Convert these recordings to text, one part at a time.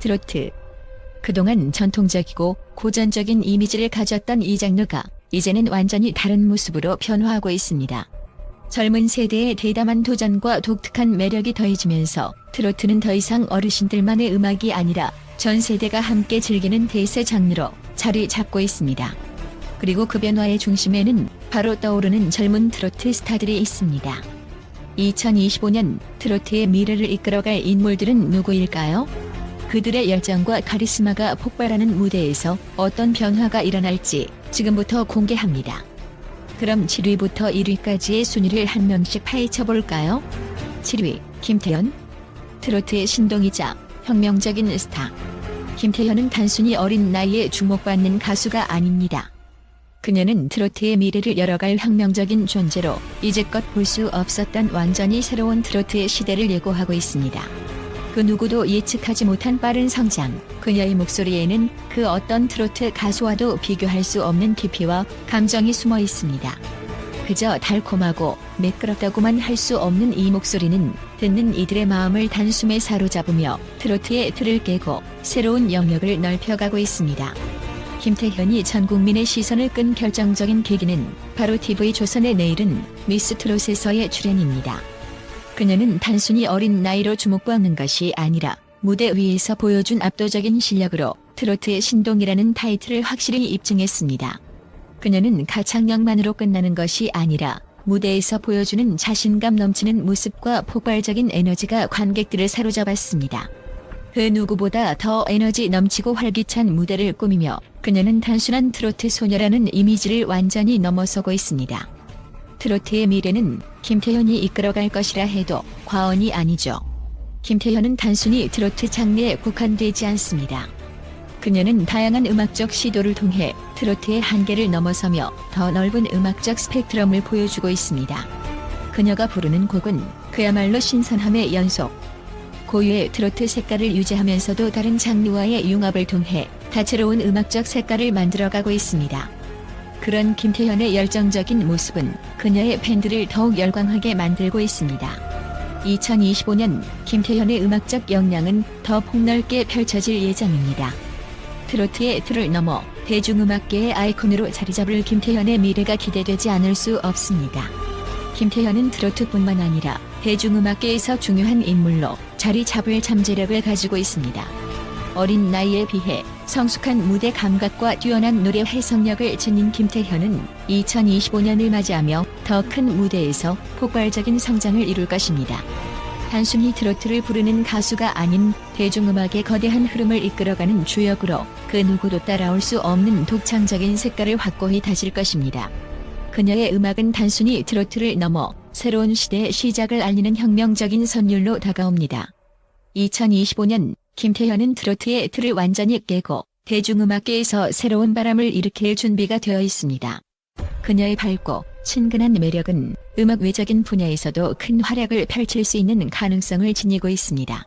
트로트. 그동안 전통적이고 고전적인 이미지를 가졌던 이 장르가 이제는 완전히 다른 모습으로 변화하고 있습니다. 젊은 세대의 대담한 도전과 독특한 매력이 더해지면서 트로트는 더 이상 어르신들만의 음악이 아니라 전 세대가 함께 즐기는 대세 장르로 자리 잡고 있습니다. 그리고 그 변화의 중심에는 바로 떠오르는 젊은 트로트 스타들이 있습니다. 2025년 트로트의 미래를 이끌어갈 인물들은 누구일까요? 그들의 열정과 카리스마가 폭발하는 무대에서 어떤 변화가 일어날지 지금부터 공개합니다. 그럼 7위부터 1위까지의 순위를 한 명씩 파헤쳐 볼까요? 7위 김태현 트로트의 신동이자 혁명적인 스타 김태현은 단순히 어린 나이에 주목받는 가수가 아닙니다. 그녀는 트로트의 미래를 열어갈 혁명적인 존재로 이제껏 볼 수 없었던 완전히 새로운 트로트의 시대를 예고하고 있습니다. 그 누구도 예측하지 못한 빠른 성장, 그녀의 목소리에는 그 어떤 트로트 가수와도 비교할 수 없는 깊이와 감정이 숨어 있습니다. 그저 달콤하고 매끄럽다고만 할 수 없는 이 목소리는 듣는 이들의 마음을 단숨에 사로잡으며 트로트의 틀을 깨고 새로운 영역을 넓혀가고 있습니다. 김태현이 전 국민의 시선을 끈 결정적인 계기는 바로 TV 조선의 내일은 미스 트롯에서의 출연입니다. 그녀는 단순히 어린 나이로 주목받는 것이 아니라 무대 위에서 보여준 압도적인 실력으로 트로트의 신동이라는 타이틀을 확실히 입증했습니다. 그녀는 가창력만으로 끝나는 것이 아니라 무대에서 보여주는 자신감 넘치는 모습과 폭발적인 에너지가 관객들을 사로잡았습니다. 그 누구보다 더 에너지 넘치고 활기찬 무대를 꾸미며 그녀는 단순한 트로트 소녀라는 이미지를 완전히 넘어서고 있습니다. 트로트의 미래는 김태현이 이끌어갈 것이라 해도 과언이 아니죠. 김태현은 단순히 트로트 장르에 국한되지 않습니다. 그녀는 다양한 음악적 시도를 통해 트로트의 한계를 넘어서며 더 넓은 음악적 스펙트럼을 보여주고 있습니다. 그녀가 부르는 곡은 그야말로 신선함의 연속. 고유의 트로트 색깔을 유지하면서도 다른 장르와의 융합을 통해 다채로운 음악적 색깔을 만들어가고 있습니다. 그런 김태현의 열정적인 모습은 그녀의 팬들을 더욱 열광하게 만들고 있습니다. 2025년 김태현의 음악적 역량은 더 폭넓게 펼쳐질 예정입니다. 트로트의 틀을 넘어 대중음악계의 아이콘으로 자리잡을 김태현의 미래가 기대되지 않을 수 없습니다. 김태현은 트로트뿐만 아니라 대중음악계에서 중요한 인물로 자리 잡을 잠재력을 가지고 있습니다. 어린 나이에 비해 성숙한 무대 감각과 뛰어난 노래 해석력을 지닌 김태현은 2025년을 맞이하며 더 큰 무대에서 폭발적인 성장을 이룰 것입니다. 단순히 트로트를 부르는 가수가 아닌 대중음악의 거대한 흐름을 이끌어가는 주역으로 그 누구도 따라올 수 없는 독창적인 색깔을 확고히 다질 것입니다. 그녀의 음악은 단순히 트로트를 넘어 새로운 시대의 시작을 알리는 혁명적인 선율로 다가옵니다. 2025년 김태현은 트로트의 틀을 완전히 깨고 대중음악계에서 새로운 바람을 일으킬 준비가 되어 있습니다. 그녀의 밝고 친근한 매력은 음악 외적인 분야에서도 큰 활약을 펼칠 수 있는 가능성을 지니고 있습니다.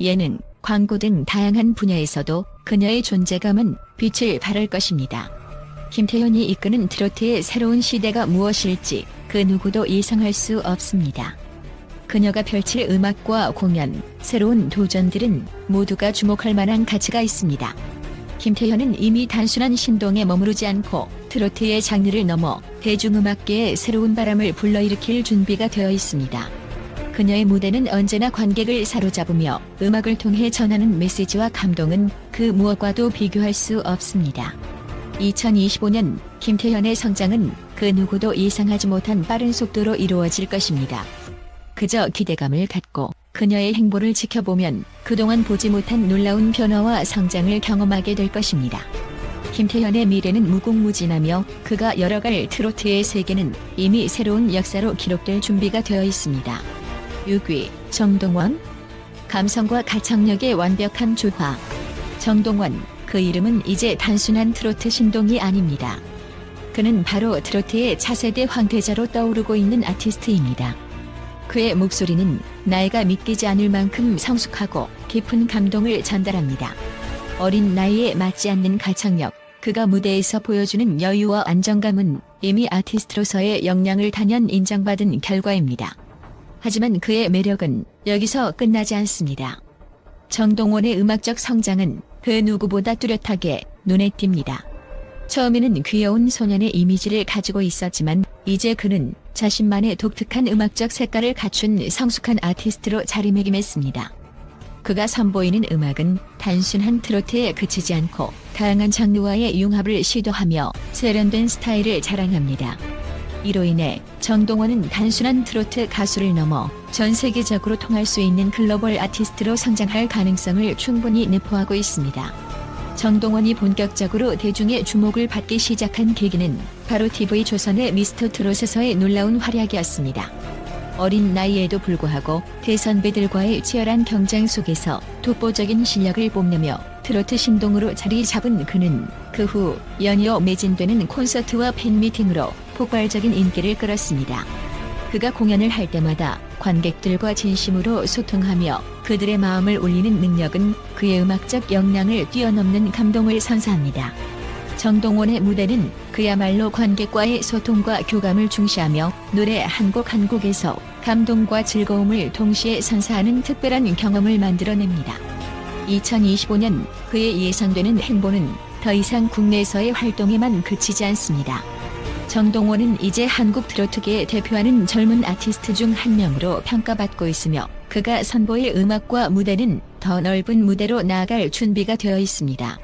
예능, 광고 등 다양한 분야에서도 그녀의 존재감은 빛을 발할 것입니다. 김태현이 이끄는 트로트의 새로운 시대가 무엇일지 그 누구도 예상할 수 없습니다. 그녀가 펼칠 음악과 공연, 새로운 도전들은 모두가 주목할 만한 가치가 있습니다. 김태현은 이미 단순한 신동에 머무르지 않고 트로트의 장르를 넘어 대중음악계의 새로운 바람을 불러일으킬 준비가 되어 있습니다. 그녀의 무대는 언제나 관객을 사로잡으며 음악을 통해 전하는 메시지와 감동은 그 무엇과도 비교할 수 없습니다. 2025년 김태현의 성장은 그 누구도 예상하지 못한 빠른 속도로 이루어질 것입니다. 그저 기대감을 갖고 그녀의 행보를 지켜보면 그동안 보지 못한 놀라운 변화와 성장을 경험하게 될 것입니다. 김태현의 미래는 무궁무진하며 그가 열어갈 트로트의 세계는 이미 새로운 역사로 기록될 준비가 되어 있습니다. 6위 정동원 감성과 가창력의 완벽한 조화 정동원 그 이름은 이제 단순한 트로트 신동이 아닙니다. 그는 바로 트로트의 차세대 황태자로 떠오르고 있는 아티스트입니다. 그의 목소리는 나이가 믿기지 않을 만큼 성숙하고 깊은 감동을 전달합니다. 어린 나이에 맞지 않는 가창력, 그가 무대에서 보여주는 여유와 안정감은 이미 아티스트로서의 역량을 단연 인정받은 결과입니다. 하지만 그의 매력은 여기서 끝나지 않습니다. 정동원의 음악적 성장은 그 누구보다 뚜렷하게 눈에 띕니다. 처음에는 귀여운 소년의 이미지를 가지고 있었지만 이제 그는 자신만의 독특한 음악적 색깔을 갖춘 성숙한 아티스트로 자리매김했습니다. 그가 선보이는 음악은 단순한 트로트에 그치지 않고 다양한 장르와의 융합을 시도하며 세련된 스타일을 자랑합니다. 이로 인해 정동원은 단순한 트로트 가수를 넘어 전 세계적으로 통할 수 있는 글로벌 아티스트로 성장할 가능성을 충분히 내포하고 있습니다. 정동원이 본격적으로 대중의 주목을 받기 시작한 계기는 바로 TV 조선의 미스터 트롯에서의 놀라운 활약이었습니다. 어린 나이에도 불구하고 대선배들과의 치열한 경쟁 속에서 독보적인 실력을 뽐내며 트로트 신동으로 자리 잡은 그는 그 후 연이어 매진되는 콘서트와 팬미팅으로 폭발적인 인기를 끌었습니다. 그가 공연을 할 때마다 관객들과 진심으로 소통하며 그들의 마음을 울리는 능력은 그의 음악적 역량을 뛰어넘는 감동을 선사합니다. 정동원의 무대는 그야말로 관객과의 소통과 교감을 중시하며 노래 한 곡 한 곡에서 감동과 즐거움을 동시에 선사하는 특별한 경험을 만들어냅니다. 2025년 그의 예상되는 행보는 더 이상 국내에서의 활동에만 그치지 않습니다. 정동원은 이제 한국 트로트계에 대표하는 젊은 아티스트 중 한 명으로 평가받고 있으며 그가 선보일 음악과 무대는 더 넓은 무대로 나아갈 준비가 되어 있습니다.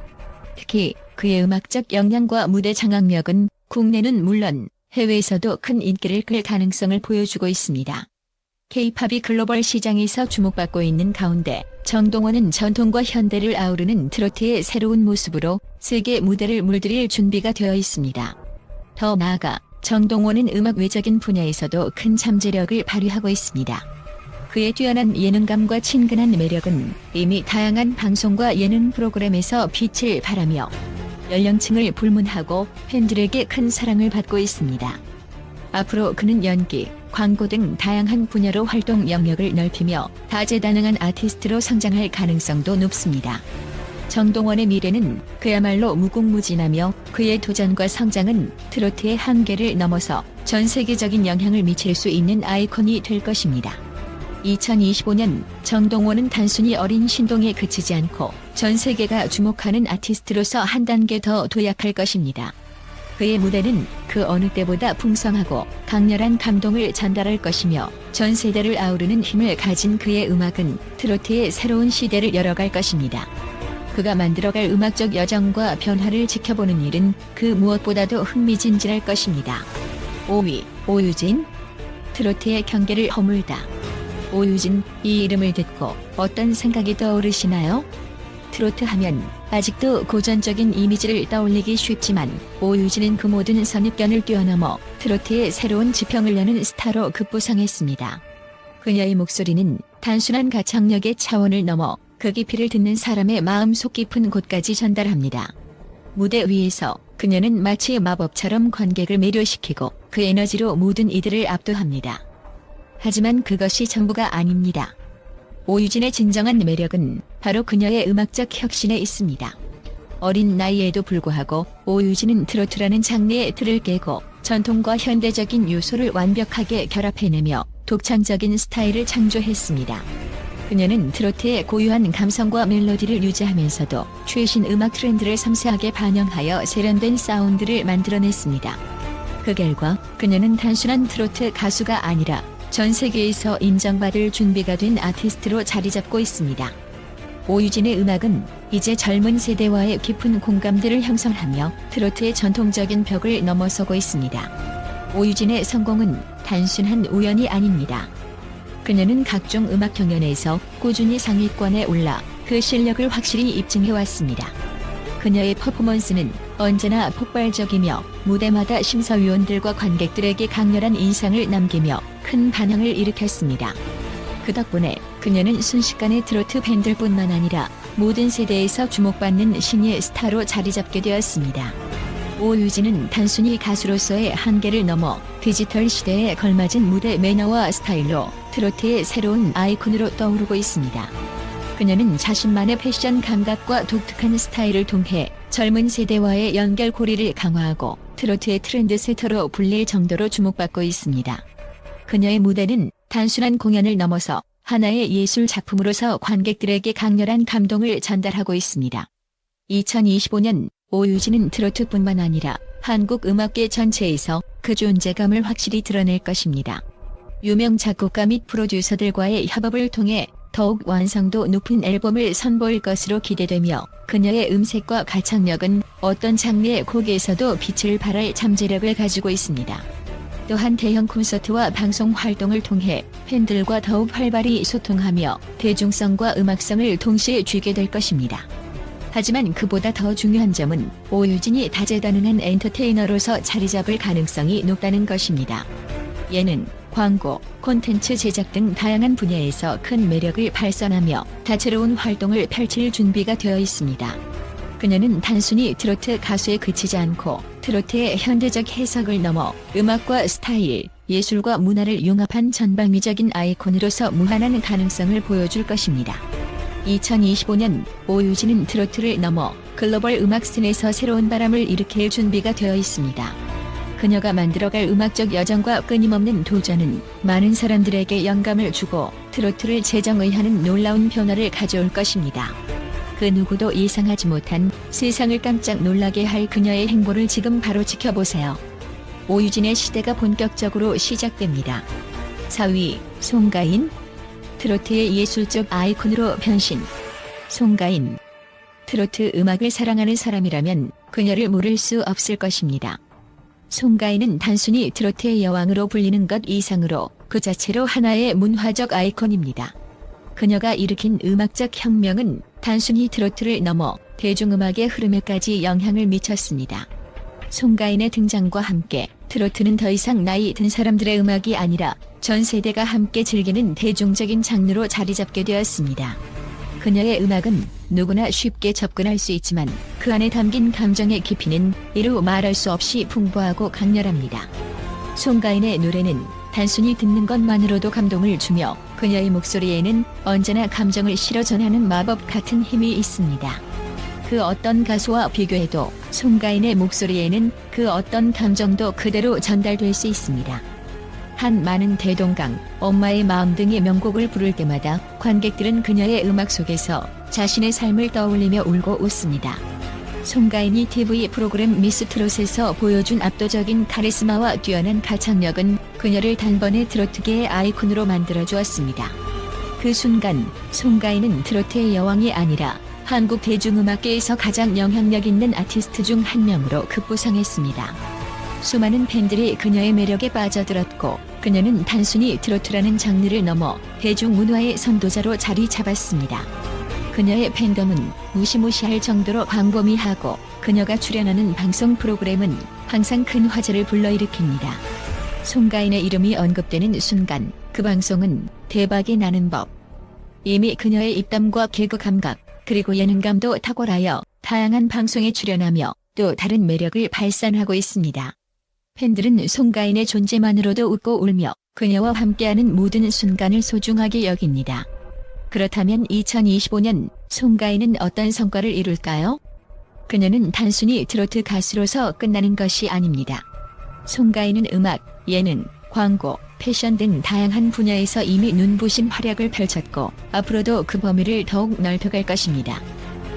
특히 그의 음악적 역량과 무대 장악력은 국내는 물론 해외에서도 큰 인기를 끌 가능성을 보여주고 있습니다. K-팝이 글로벌 시장에서 주목받고 있는 가운데 정동원은 전통과 현대를 아우르는 트로트의 새로운 모습으로 세계 무대를 물들일 준비가 되어 있습니다. 더 나아가 정동원은 음악 외적인 분야에서도 큰 잠재력을 발휘하고 있습니다. 그의 뛰어난 예능감과 친근한 매력은 이미 다양한 방송과 예능 프로그램에서 빛을 발하며 연령층을 불문하고 팬들에게 큰 사랑을 받고 있습니다. 앞으로 그는 연기, 광고 등 다양한 분야로 활동 영역을 넓히며 다재다능한 아티스트로 성장할 가능성도 높습니다. 정동원의 미래는 그야말로 무궁무진하며 그의 도전과 성장은 트로트의 한계를 넘어서 전 세계적인 영향을 미칠 수 있는 아이콘이 될 것입니다. 2025년 정동원은 단순히 어린 신동에 그치지 않고 전 세계가 주목하는 아티스트로서 한 단계 더 도약할 것입니다. 그의 무대는 그 어느 때보다 풍성하고 강렬한 감동을 전달할 것이며 전 세대를 아우르는 힘을 가진 그의 음악은 트로트의 새로운 시대를 열어갈 것입니다. 그가 만들어갈 음악적 여정과 변화를 지켜보는 일은 그 무엇보다도 흥미진진할 것입니다. 5위 오유진 트로트의 경계를 허물다. 오유진 이 이름을 듣고 어떤 생각이 떠오르시나요? 트로트 하면 아직도 고전적인 이미지를 떠올리기 쉽지만 오유진은 그 모든 선입견을 뛰어넘어 트로트의 새로운 지평을 여는 스타로 급부상했습니다. 그녀의 목소리는 단순한 가창력의 차원을 넘어 그 깊이를 듣는 사람의 마음 속 깊은 곳까지 전달합니다. 무대 위에서 그녀는 마치 마법처럼 관객을 매료시키고 그 에너지로 모든 이들을 압도합니다. 하지만 그것이 전부가 아닙니다. 오유진의 진정한 매력은 바로 그녀의 음악적 혁신에 있습니다. 어린 나이에도 불구하고 오유진은 트로트라는 장르의 틀을 깨고 전통과 현대적인 요소를 완벽하게 결합해내며 독창적인 스타일을 창조했습니다. 그녀는 트로트의 고유한 감성과 멜로디를 유지하면서도 최신 음악 트렌드를 섬세하게 반영하여 세련된 사운드를 만들어냈습니다. 그 결과 그녀는 단순한 트로트 가수가 아니라 전 세계에서 인정받을 준비가 된 아티스트로 자리 잡고 있습니다. 오유진의 음악은 이제 젊은 세대와의 깊은 공감대를 형성하며 트로트의 전통적인 벽을 넘어서고 있습니다. 오유진의 성공은 단순한 우연이 아닙니다. 그녀는 각종 음악 경연에서 꾸준히 상위권에 올라 그 실력을 확실히 입증해 왔습니다. 그녀의 퍼포먼스는 언제나 폭발적이며 무대마다 심사위원들과 관객들에게 강렬한 인상을 남기며 큰 반향을 일으켰습니다. 그 덕분에 그녀는 순식간에 트로트 팬들뿐만 아니라 모든 세대에서 주목받는 신예 스타로 자리 잡게 되었습니다. 오유진은 단순히 가수로서의 한계를 넘어 디지털 시대에 걸맞은 무대 매너와 스타일로 트로트의 새로운 아이콘으로 떠오르고 있습니다. 그녀는 자신만의 패션 감각과 독특한 스타일을 통해 젊은 세대와의 연결고리를 강화하고 트로트의 트렌드 세터로 불릴 정도로 주목받고 있습니다. 그녀의 무대는 단순한 공연을 넘어서 하나의 예술 작품으로서 관객들에게 강렬한 감동을 전달하고 있습니다. 2025년 오유진은 트로트뿐만 아니라 한국 음악계 전체에서 그 존재감을 확실히 드러낼 것입니다. 유명 작곡가 및 프로듀서들과의 협업을 통해 더욱 완성도 높은 앨범을 선보일 것으로 기대되며 그녀의 음색과 가창력은 어떤 장르의 곡에서도 빛을 발할 잠재력을 가지고 있습니다. 또한 대형 콘서트와 방송 활동을 통해 팬들과 더욱 활발히 소통하며 대중성과 음악성을 동시에 쥐게 될 것입니다. 하지만 그보다 더 중요한 점은 오유진이 다재다능한 엔터테이너로서 자리 잡을 가능성이 높다는 것입니다. 예능, 광고, 콘텐츠 제작 등 다양한 분야에서 큰 매력을 발산하며 다채로운 활동을 펼칠 준비가 되어 있습니다. 그녀는 단순히 트로트 가수에 그치지 않고 트로트의 현대적 해석을 넘어 음악과 스타일, 예술과 문화를 융합한 전방위적인 아이콘으로서 무한한 가능성을 보여줄 것입니다. 2025년 오유진은 트로트를 넘어 글로벌 음악 씬에서 새로운 바람을 일으킬 준비가 되어 있습니다. 그녀가 만들어갈 음악적 여정과 끊임없는 도전은 많은 사람들에게 영감을 주고 트로트를 재정의하는 놀라운 변화를 가져올 것입니다. 그 누구도 예상하지 못한 세상을 깜짝 놀라게 할 그녀의 행보를 지금 바로 지켜보세요. 오유진의 시대가 본격적으로 시작됩니다. 4위 송가인 트로트의 예술적 아이콘으로 변신 송가인 트로트 음악을 사랑하는 사람이라면 그녀를 모를 수 없을 것입니다. 송가인은 단순히 트로트의 여왕으로 불리는 것 이상으로 그 자체로 하나의 문화적 아이콘입니다. 그녀가 일으킨 음악적 혁명은 단순히 트로트를 넘어 대중음악의 흐름에까지 영향을 미쳤습니다. 송가인의 등장과 함께 트로트는 더 이상 나이 든 사람들의 음악이 아니라 전 세대가 함께 즐기는 대중적인 장르로 자리 잡게 되었습니다. 그녀의 음악은 누구나 쉽게 접근할 수 있지만 그 안에 담긴 감정의 깊이는 이루 말할 수 없이 풍부하고 강렬합니다. 송가인의 노래는 단순히 듣는 것만으로도 감동을 주며 그녀의 목소리에는 언제나 감정을 실어 전하는 마법 같은 힘이 있습니다. 그 어떤 가수와 비교해도 송가인의 목소리에는 그 어떤 감정도 그대로 전달될 수 있습니다. 한 많은 대동강, 엄마의 마음 등의 명곡을 부를 때마다 관객들은 그녀의 음악 속에서 자신의 삶을 떠올리며 울고 웃습니다. 송가인이 TV 프로그램 미스트롯에서 보여준 압도적인 카리스마와 뛰어난 가창력은 그녀를 단번에 트로트계의 아이콘으로 만들어 주었습니다. 그 순간 송가인은 트로트의 여왕이 아니라 한국 대중음악계에서 가장 영향력 있는 아티스트 중 한 명으로 급부상했습니다. 수많은 팬들이 그녀의 매력에 빠져들었고 그녀는 단순히 트로트라는 장르를 넘어 대중문화의 선도자로 자리 잡았습니다. 그녀의 팬덤은 무시무시할 정도로 광범위하고 그녀가 출연하는 방송 프로그램은 항상 큰 화제를 불러일으킵니다. 송가인의 이름이 언급되는 순간 그 방송은 대박이 나는 법. 이미 그녀의 입담과 개그 감각 그리고 예능감도 탁월하여 다양한 방송에 출연하며 또 다른 매력을 발산하고 있습니다. 팬들은 송가인의 존재만으로도 웃고 울며 그녀와 함께하는 모든 순간을 소중하게 여깁니다. 그렇다면 2025년 송가인은 어떤 성과를 이룰까요? 그녀는 단순히 트로트 가수로서 끝나는 것이 아닙니다. 송가인은 음악, 예능, 광고, 패션 등 다양한 분야에서 이미 눈부신 활약을 펼쳤고 앞으로도 그 범위를 더욱 넓혀갈 것입니다.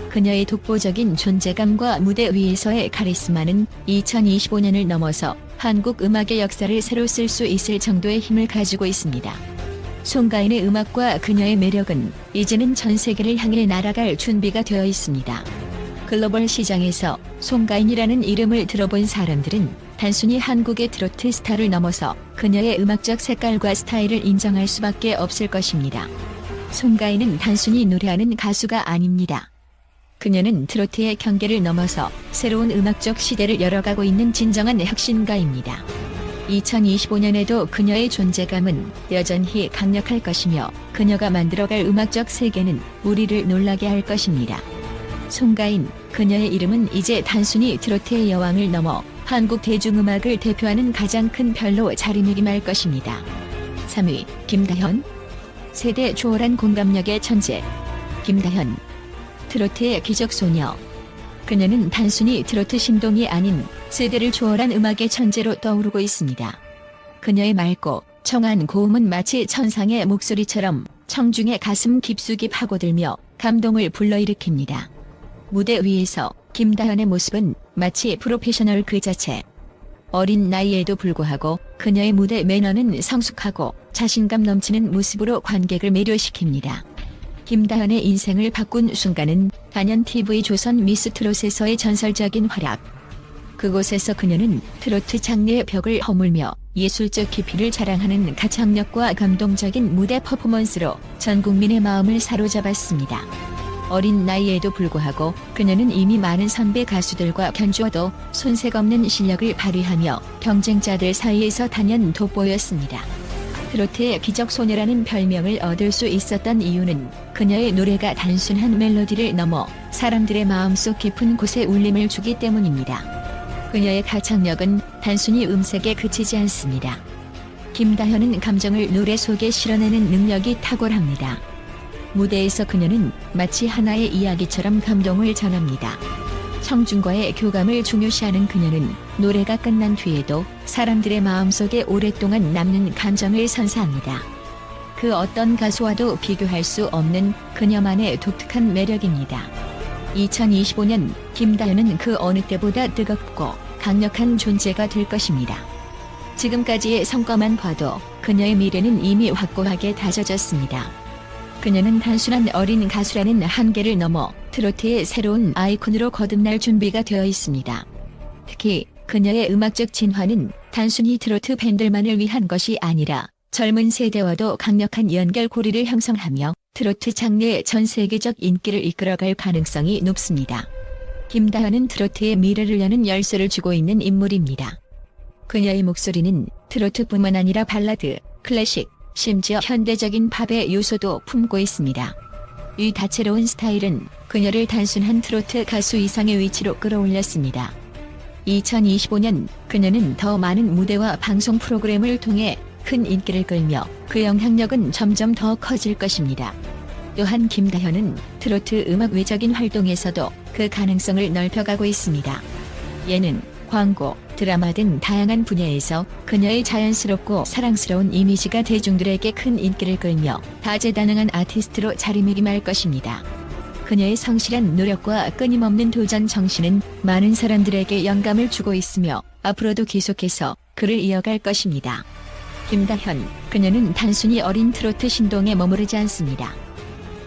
그녀의 독보적인 존재감과 무대 위에서의 카리스마는 2025년을 넘어서 한국 음악의 역사를 새로 쓸 수 있을 정도의 힘을 가지고 있습니다. 송가인의 음악과 그녀의 매력은 이제는 전 세계를 향해 날아갈 준비가 되어 있습니다. 글로벌 시장에서 송가인이라는 이름을 들어본 사람들은 단순히 한국의 트로트 스타를 넘어서 그녀의 음악적 색깔과 스타일을 인정할 수밖에 없을 것입니다. 송가인은 단순히 노래하는 가수가 아닙니다. 그녀는 트로트의 경계를 넘어서 새로운 음악적 시대를 열어가고 있는 진정한 혁신가입니다. 2025년에도 그녀의 존재감은 여전히 강력할 것이며 그녀가 만들어갈 음악적 세계는 우리를 놀라게 할 것입니다. 송가인, 그녀의 이름은 이제 단순히 트로트의 여왕을 넘어 한국 대중음악을 대표하는 가장 큰 별로 자리매김할 것입니다. 3위, 김다현. 세대 초월한 공감력의 천재. 김다현. 트로트의 기적소녀. 그녀는 단순히 트로트 신동이 아닌 세대를 초월한 음악의 천재로 떠오르고 있습니다. 그녀의 맑고 청한 고음은 마치 천상의 목소리처럼 청중의 가슴 깊숙이 파고들며 감동을 불러일으킵니다. 무대 위에서 김다현의 모습은 마치 프로페셔널 그 자체. 어린 나이에도 불구하고 그녀의 무대 매너는 성숙하고 자신감 넘치는 모습으로 관객을 매료시킵니다. 김다현의 인생을 바꾼 순간은 단연 TV 조선 미스 트롯에서의 전설적인 활약. 그곳에서 그녀는 트로트 장르의 벽을 허물며 예술적 깊이를 자랑하는 가창력과 감동적인 무대 퍼포먼스로 전 국민의 마음을 사로잡았습니다. 어린 나이에도 불구하고 그녀는 이미 많은 선배 가수들과 견주어도 손색 없는 실력을 발휘하며 경쟁자들 사이에서 단연 돋보였습니다. 트로트의 기적 소녀라는 별명을 얻을 수 있었던 이유는 그녀의 노래가 단순한 멜로디를 넘어 사람들의 마음속 깊은 곳에 울림을 주기 때문입니다. 그녀의 가창력은 단순히 음색에 그치지 않습니다. 김다현은 감정을 노래 속에 실어내는 능력이 탁월합니다. 무대에서 그녀는 마치 하나의 이야기처럼 감동을 전합니다. 청중과의 교감을 중요시하는 그녀는 노래가 끝난 뒤에도 사람들의 마음속에 오랫동안 남는 감정을 선사합니다. 그 어떤 가수와도 비교할 수 없는 그녀만의 독특한 매력입니다. 2025년 김다현은 그 어느 때보다 뜨겁고 강력한 존재가 될 것입니다. 지금까지의 성과만 봐도 그녀의 미래는 이미 확고하게 다져졌습니다. 그녀는 단순한 어린 가수라는 한계를 넘어 트로트의 새로운 아이콘으로 거듭날 준비가 되어 있습니다. 특히 그녀의 음악적 진화는 단순히 트로트 팬들만을 위한 것이 아니라 젊은 세대와도 강력한 연결고리를 형성하며 트로트 장르의 전 세계적 인기를 이끌어갈 가능성이 높습니다. 김다현은 트로트의 미래를 여는 열쇠를 쥐고 있는 인물입니다. 그녀의 목소리는 트로트뿐만 아니라 발라드, 클래식, 심지어 현대적인 팝의 요소도 품고 있습니다. 이 다채로운 스타일은 그녀를 단순한 트로트 가수 이상의 위치로 끌어올렸습니다. 2025년 그녀는 더 많은 무대와 방송 프로그램을 통해 큰 인기를 끌며 그 영향력은 점점 더 커질 것입니다. 또한 김다현은 트로트 음악 외적인 활동에서도 그 가능성을 넓혀가고 있습니다. 예능, 광고, 드라마 등 다양한 분야에서 그녀의 자연스럽고 사랑스러운 이미지가 대중들에게 큰 인기를 끌며 다재다능한 아티스트로 자리매김할 것입니다. 그녀의 성실한 노력과 끊임없는 도전 정신은 많은 사람들에게 영감을 주고 있으며 앞으로도 계속해서 그를 이어갈 것입니다. 김다현, 그녀는 단순히 어린 트로트 신동에 머무르지 않습니다.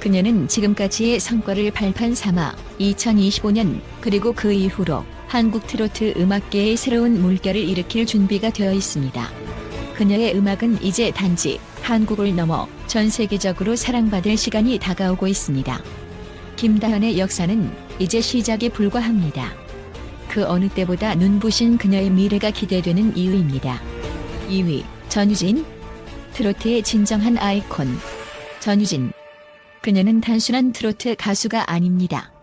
그녀는 지금까지의 성과를 발판 삼아 2025년 그리고 그 이후로 한국 트로트 음악계의 새로운 물결을 일으킬 준비가 되어 있습니다. 그녀의 음악은 이제 단지 한국을 넘어 전 세계적으로 사랑받을 시간이 다가오고 있습니다. 김다현의 역사는 이제 시작에 불과합니다. 그 어느 때보다 눈부신 그녀의 미래가 기대되는 이유입니다. 2위 전유진 트로트의 진정한 아이콘 전유진 그녀는 단순한 트로트 가수가 아닙니다.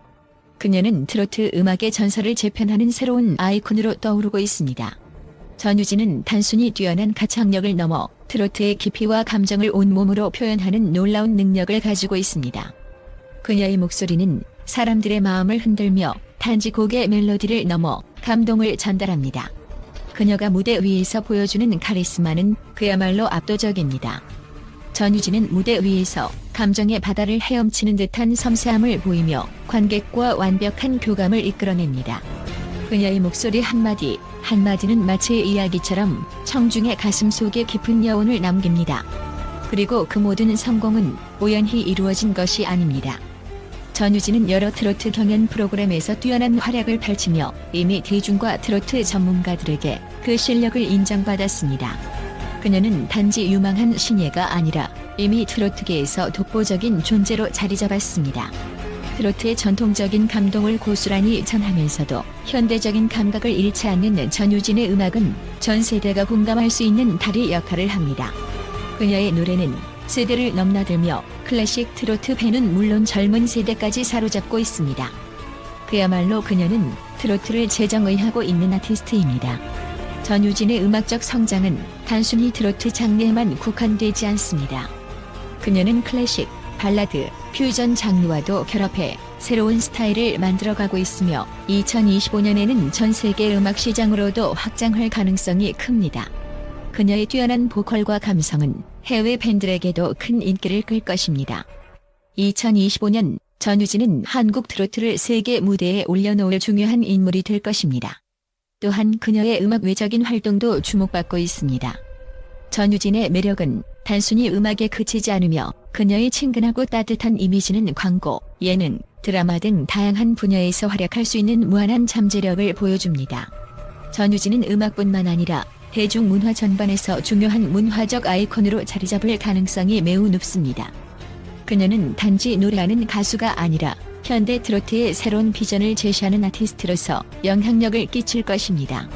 그녀는 트로트 음악의 전설을 재편하는 새로운 아이콘으로 떠오르고 있습니다. 전유진은 단순히 뛰어난 가창력을 넘어 트로트의 깊이와 감정을 온몸으로 표현하는 놀라운 능력을 가지고 있습니다. 그녀의 목소리는 사람들의 마음을 흔들며 단지 곡의 멜로디를 넘어 감동을 전달합니다. 그녀가 무대 위에서 보여주는 카리스마는 그야말로 압도적입니다. 전유진은 무대 위에서 감정의 바다를 헤엄치는 듯한 섬세함을 보이며 관객과 완벽한 교감을 이끌어냅니다. 그녀의 목소리 한마디, 한마디는 마치 이야기처럼 청중의 가슴 속에 깊은 여운을 남깁니다. 그리고 그 모든 성공은 우연히 이루어진 것이 아닙니다. 전유진은 여러 트로트 경연 프로그램에서 뛰어난 활약을 펼치며 이미 대중과 트로트 전문가들에게 그 실력을 인정받았습니다. 그녀는 단지 유망한 신예가 아니라 이미 트로트계에서 독보적인 존재로 자리 잡았습니다. 트로트의 전통적인 감동을 고스란히 전하면서도 현대적인 감각을 잃지 않는 전유진의 음악은 전 세대가 공감할 수 있는 다리 역할을 합니다. 그녀의 노래는 세대를 넘나들며 클래식 트로트 팬은 물론 젊은 세대까지 사로잡고 있습니다. 그야말로 그녀는 트로트를 재정의하고 있는 아티스트입니다. 전유진의 음악적 성장은 단순히 트로트 장르에만 국한되지 않습니다. 그녀는 클래식, 발라드, 퓨전 장르와도 결합해 새로운 스타일을 만들어가고 있으며 2025년에는 전 세계 음악 시장으로도 확장할 가능성이 큽니다. 그녀의 뛰어난 보컬과 감성은 해외 팬들에게도 큰 인기를 끌 것입니다. 2025년 전유진은 한국 트로트를 세계 무대에 올려놓을 중요한 인물이 될 것입니다. 또한 그녀의 음악 외적인 활동도 주목받고 있습니다. 전유진의 매력은 단순히 음악에 그치지 않으며 그녀의 친근하고 따뜻한 이미지는 광고, 예능, 드라마 등 다양한 분야에서 활약할 수 있는 무한한 잠재력을 보여줍니다. 전유진은 음악뿐만 아니라 대중문화 전반에서 중요한 문화적 아이콘으로 자리 잡을 가능성이 매우 높습니다. 그녀는 단지 노래하는 가수가 아니라 현대 트로트의 새로운 비전을 제시하는 아티스트로서 영향력을 끼칠 것입니다.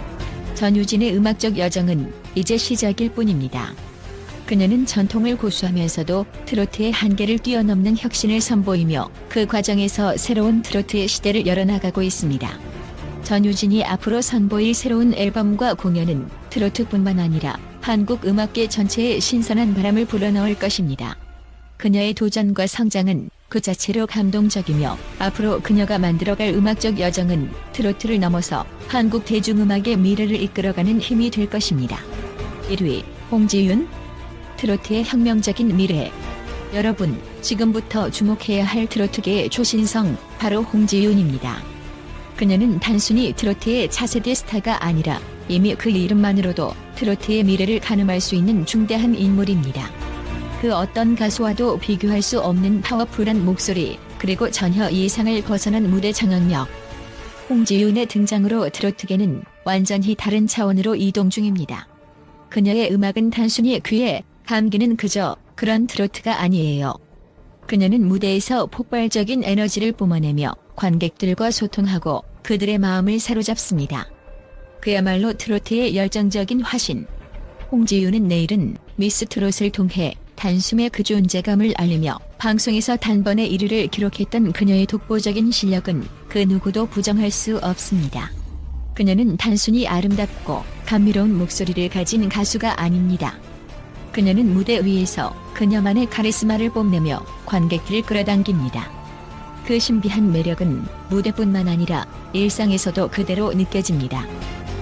전유진의 음악적 여정은 이제 시작일 뿐입니다. 그녀는 전통을 고수하면서도 트로트의 한계를 뛰어넘는 혁신을 선보이며 그 과정에서 새로운 트로트의 시대를 열어나가고 있습니다. 전유진이 앞으로 선보일 새로운 앨범과 공연은 트로트뿐만 아니라 한국 음악계 전체에 신선한 바람을 불어넣을 것입니다. 그녀의 도전과 성장은 그 자체로 감동적이며 앞으로 그녀가 만들어갈 음악적 여정은 트로트를 넘어서 한국 대중음악의 미래를 이끌어가는 힘이 될 것입니다. 1위 홍지윤 트로트의 혁명적인 미래 여러분 지금부터 주목해야 할 트로트계의 초신성 바로 홍지윤입니다. 그녀는 단순히 트로트의 차세대 스타가 아니라 이미 그 이름만으로도 트로트의 미래를 가늠할 수 있는 중대한 인물입니다. 그 어떤 가수와도 비교할 수 없는 파워풀한 목소리, 그리고 전혀 예상을 벗어난 무대 장악력. 홍지윤의 등장으로 트로트계는 완전히 다른 차원으로 이동 중입니다. 그녀의 음악은 단순히 귀에 감기는 그저 그런 트로트가 아니에요. 그녀는 무대에서 폭발적인 에너지를 뿜어내며 관객들과 소통하고 그들의 마음을 사로잡습니다. 그야말로 트로트의 열정적인 화신. 홍지윤은 내일은 미스 트롯을 통해 단숨에 그 존재감을 알리며 방송에서 단번에 1위를 기록했던 그녀의 독보적인 실력은 그 누구도 부정할 수 없습니다. 그녀는 단순히 아름답고 감미로운 목소리를 가진 가수가 아닙니다. 그녀는 무대 위에서 그녀만의 카리스마를 뽐내며 관객들을 끌어당깁니다. 그 신비한 매력은 무대뿐만 아니라 일상에서도 그대로 느껴집니다.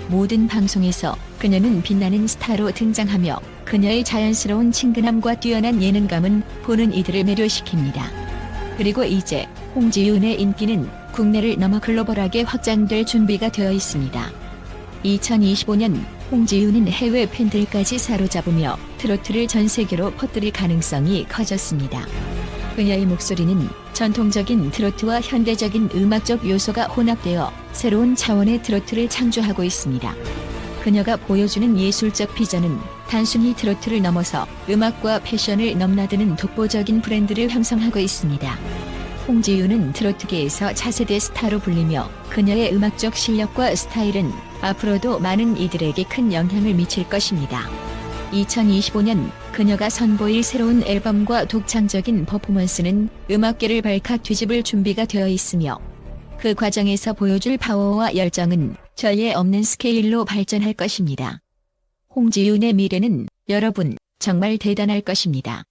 모든 방송에서 그녀는 빛나는 스타로 등장하며 그녀의 자연스러운 친근함과 뛰어난 예능감은 보는 이들을 매료시킵니다. 그리고 이제 홍지윤의 인기는 국내를 넘어 글로벌하게 확장될 준비가 되어 있습니다. 2025년 홍지윤은 해외 팬들까지 사로잡으며 트로트를 전 세계로 퍼뜨릴 가능성이 커졌습니다. 그녀의 목소리는 전통적인 트로트와 현대적인 음악적 요소가 혼합되어 새로운 차원의 트로트를 창조하고 있습니다. 그녀가 보여주는 예술적 비전은 단순히 트로트를 넘어서 음악과 패션을 넘나드는 독보적인 브랜드를 형성하고 있습니다. 홍지윤은 트로트계에서 차세대 스타로 불리며 그녀의 음악적 실력과 스타일은 앞으로도 많은 이들에게 큰 영향을 미칠 것입니다. 2025년 그녀가 선보일 새로운 앨범과 독창적인 퍼포먼스는 음악계를 발칵 뒤집을 준비가 되어 있으며 그 과정에서 보여줄 파워와 열정은 전례 없는 스케일로 발전할 것입니다. 홍지윤의 미래는 여러분 정말 대단할 것입니다.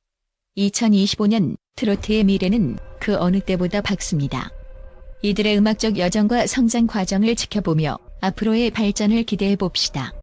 2025년 트로트의 미래는 그 어느 때보다 밝습니다. 이들의 음악적 여정과 성장 과정을 지켜보며 앞으로의 발전을 기대해 봅시다.